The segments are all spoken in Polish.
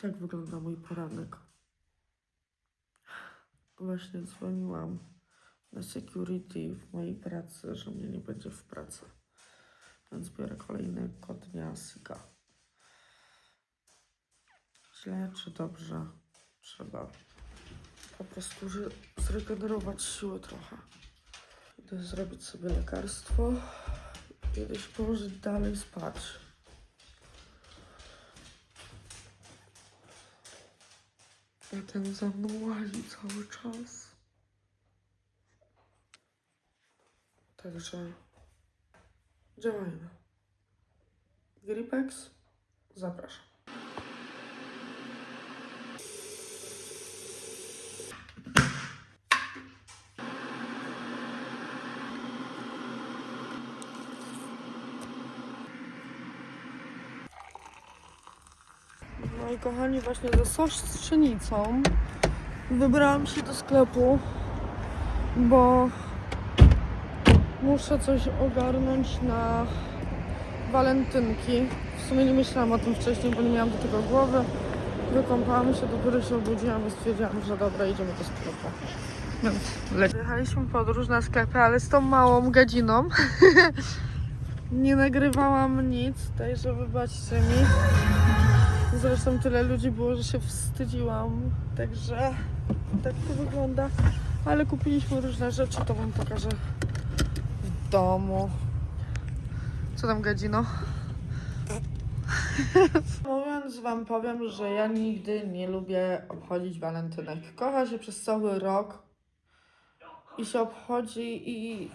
Tak wygląda mój poranek. Właśnie dzwoniłam na security w mojej pracy, że mnie nie będzie w pracy. Więc biorę kolejny kod dnia Sika. Źle czy dobrze? Trzeba po prostu zregenerować siły trochę. Idę zrobić sobie lekarstwo. Idę się położyć dalej spać. A ten za mną łazi cały czas. Także działajmy. Gripex, zapraszam. Kochani, właśnie ze sos z pszenicą wybrałam się do sklepu, bo muszę coś ogarnąć na walentynki. W sumie nie myślałam o tym wcześniej, bo nie miałam do tego głowy. Wykąpałam się, dopiero się obudziłam i stwierdziłam, że dobra, idziemy do sklepu. Więc lecimy. Podróż na sklepy, ale z tą małą gadziną nie nagrywałam nic, także wybaczcie mi. Zresztą tyle ludzi było, że się wstydziłam. Także tak to wygląda. Ale kupiliśmy różne rzeczy, to wam pokażę w domu. Co tam gadzino? Mówiąc wam powiem, że ja nigdy nie lubię obchodzić walentynek. Kocha się przez cały rok i się obchodzi i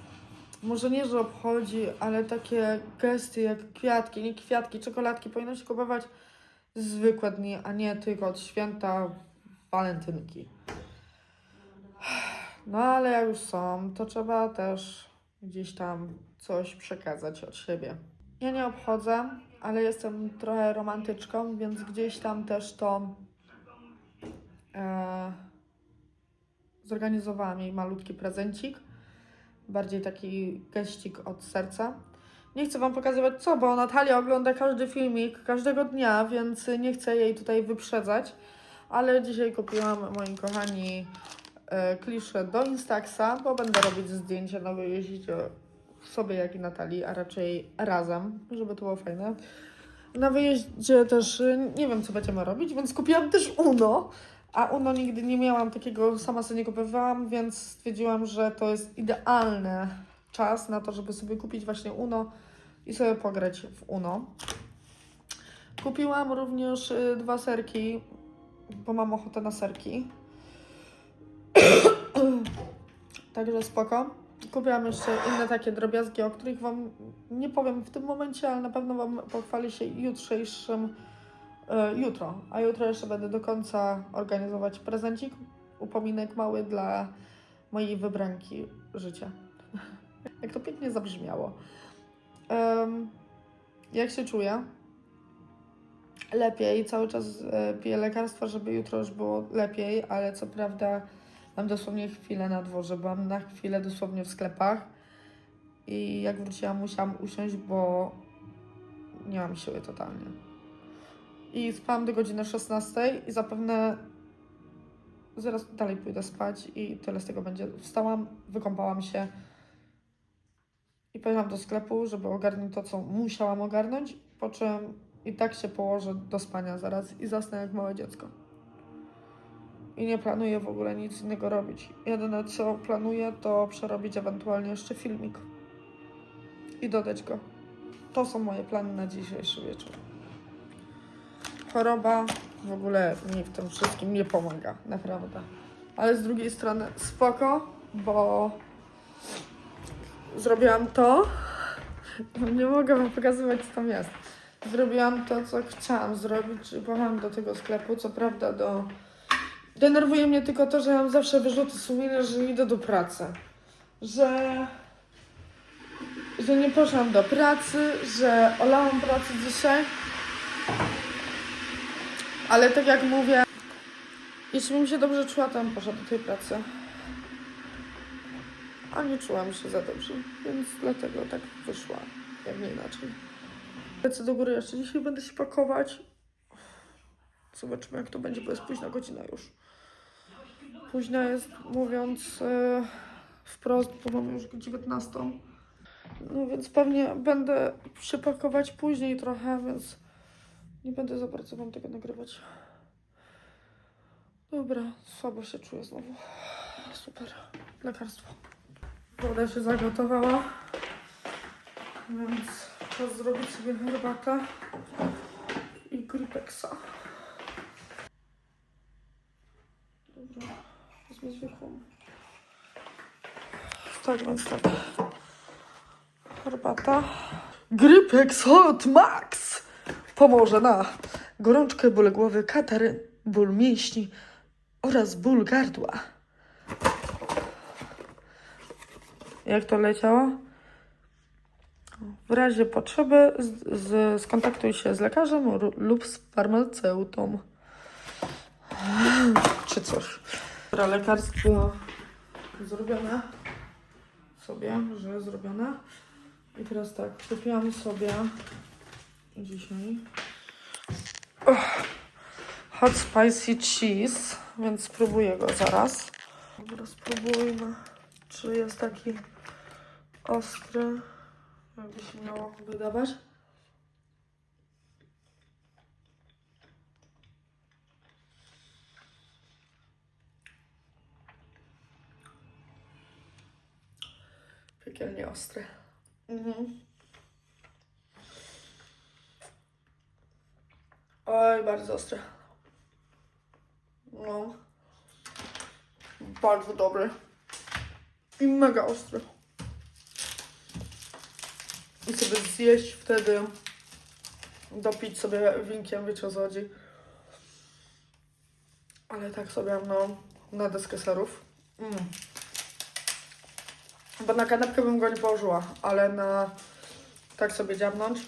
może nie, że obchodzi, ale takie gesty jak kwiatki, nie kwiatki, czekoladki powinno się kupować zwykłe dni, a nie tylko od święta walentynki. No ale jak już są, to trzeba też gdzieś tam coś przekazać od siebie. Ja nie obchodzę, ale jestem trochę romantyczką, więc gdzieś tam też to e, zorganizowałam jej malutki prezencik. Bardziej taki geścik od serca. Nie chcę Wam pokazywać co, bo Natalia ogląda każdy filmik każdego dnia, więc nie chcę jej tutaj wyprzedzać. Ale dzisiaj kupiłam, moi kochani, e, kliszę do Instaxa, bo będę robić zdjęcia na wyjeździe sobie jak i Natalii, a raczej razem, żeby to było fajne. Na wyjeździe też e, nie wiem, co będziemy robić, więc kupiłam też Uno. A Uno nigdy nie miałam takiego, sama sobie nie kupowałam, więc stwierdziłam, że to jest idealny czas na to, żeby sobie kupić właśnie Uno i sobie pograć w Uno. Kupiłam również y, dwa serki, bo mam ochotę na serki. Także spoko. Kupiłam jeszcze inne takie drobiazgi, o których Wam nie powiem w tym momencie, ale na pewno Wam pochwali się jutrzejszym e, jutro. A jutro jeszcze będę do końca organizować prezencik, upominek mały dla mojej wybranki życia. Jak to pięknie zabrzmiało. Em, jak się czuję? Lepiej. Cały czas e, piję lekarstwa, żeby jutro już było lepiej, ale co prawda mam dosłownie chwilę na dworze. Byłam na chwilę dosłownie w sklepach i jak wróciłam, musiałam usiąść, bo nie mam siły totalnie. I spałam do godziny 16 i zapewne zaraz dalej pójdę spać i tyle z tego będzie. Wstałam, wykąpałam się i pojechałam do sklepu, żeby ogarnąć to, co musiałam ogarnąć, po czym i tak się położę do spania zaraz i zasnę jak małe dziecko. I nie planuję w ogóle nic innego robić. Jedyne, co planuję, to przerobić ewentualnie jeszcze filmik i dodać go. To są moje plany na dzisiejszy wieczór. Choroba w ogóle mi w tym wszystkim nie pomaga, naprawdę. Ale z drugiej strony spoko, bo zrobiłam to. Nie mogę wam pokazywać, co tam jest. Zrobiłam to, co chciałam zrobić, czyli pojechałam do tego sklepu. Co prawda, do. Denerwuje mnie tylko to, że mam zawsze wyrzuty sumienia, że nie idę do pracy. Że. Że nie poszłam do pracy, że olałam pracę dzisiaj. Ale tak jak mówię, jeśli bym się dobrze czuła, to bym poszła do tej pracy. A nie czułam się za dobrze, więc dlatego tak wyszła, jak nie inaczej. Lecę do góry jeszcze dzisiaj, będę się pakować. Zobaczymy, jak to będzie, bo jest późna godzina już. Późna jest, mówiąc e, wprost, bo mamy już 19. No więc pewnie będę się pakować później trochę, więc nie będę za bardzo wam tego nagrywać. Dobra, słabo się czuję znowu. Super, lekarstwo. Woda się zagotowała, więc czas zrobić sobie herbatę i gripexa. Dobra, wezmę zwykłą. Tak więc tak. Herbata. Gripex Hot Max pomoże na gorączkę, ból głowy, katar, ból mięśni oraz ból gardła. Jak to leciało? W razie potrzeby z, z, skontaktuj się z lekarzem lub z farmaceutą. Czy coś. Dobra, lekarstwo zrobione sobie, że zrobione. I teraz tak, kupiłam sobie dzisiaj Och, hot spicy cheese, więc spróbuję go zaraz. Dobra, spróbujmy, czy jest taki ostry, jakby się miało wydawać. Piekielnie ostry. Mhm. Oj, bardzo ostre. No. Bardzo dobry. I mega ostry. I sobie zjeść wtedy, dopić sobie winkiem, wiecie o co chodzi. Ale tak sobie, no, na deskę serów. Mm. Bo na kanapkę bym go nie położyła, ale na tak sobie dziabnąć.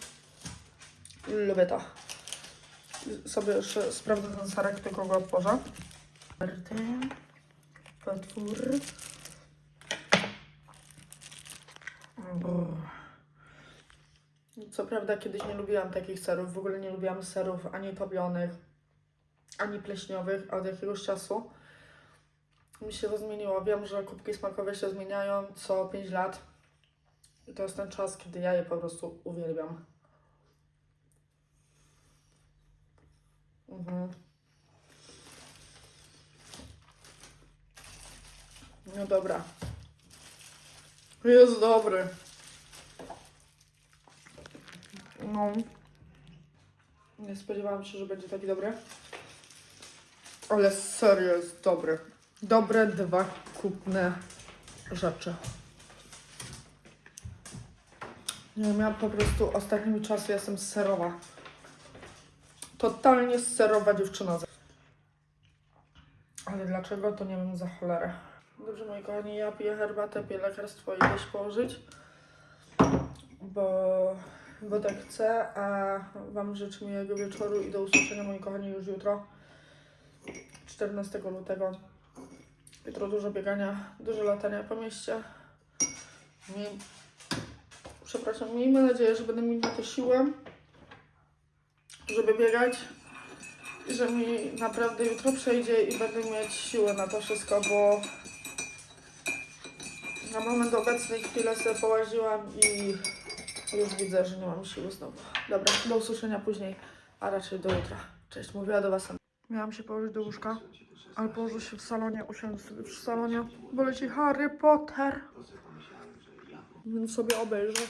Lubię to. Sobie jeszcze sprawdzę ten serek, tylko go otworzę. Potwór. O. Co prawda kiedyś nie lubiłam takich serów, w ogóle nie lubiłam serów ani topionych, ani pleśniowych, a od jakiegoś czasu mi się to zmieniło. Wiem, że kubki smakowe się zmieniają co 5 lat. I to jest ten czas, kiedy ja je po prostu uwielbiam. Mhm. No dobra. Jest dobry. No. Nie spodziewałam się, że będzie taki dobry. Ale serio jest dobry. Dobre dwa kupne rzeczy. Nie wiem, ja po prostu ostatnimi czasy jestem serowa. Totalnie serowa dziewczyna. Ale dlaczego, to nie wiem za cholerę. Dobrze, moi kochani, ja piję herbatę, piję lekarstwo i położyć. Bo, bo tak chcę, a Wam życzę miłego wieczoru i do usłyszenia, moi kochani, już jutro. 14 lutego. Jutro dużo biegania, dużo latania po mieście. Miej... Przepraszam, miejmy nadzieję, że będę mieć na to siłę, żeby biegać. I że mi naprawdę jutro przejdzie i będę mieć siłę na to wszystko, bo na moment obecny chwilę sobie połaziłam i już widzę, że nie mam siły znowu. Dobra, do usłyszenia później, a raczej do jutra. Cześć, mówiła do Was. Miałam się położyć do łóżka, ale położę się w salonie, usiądę sobie w salonie, bo leci Harry Potter. Więc sobie obejrzę.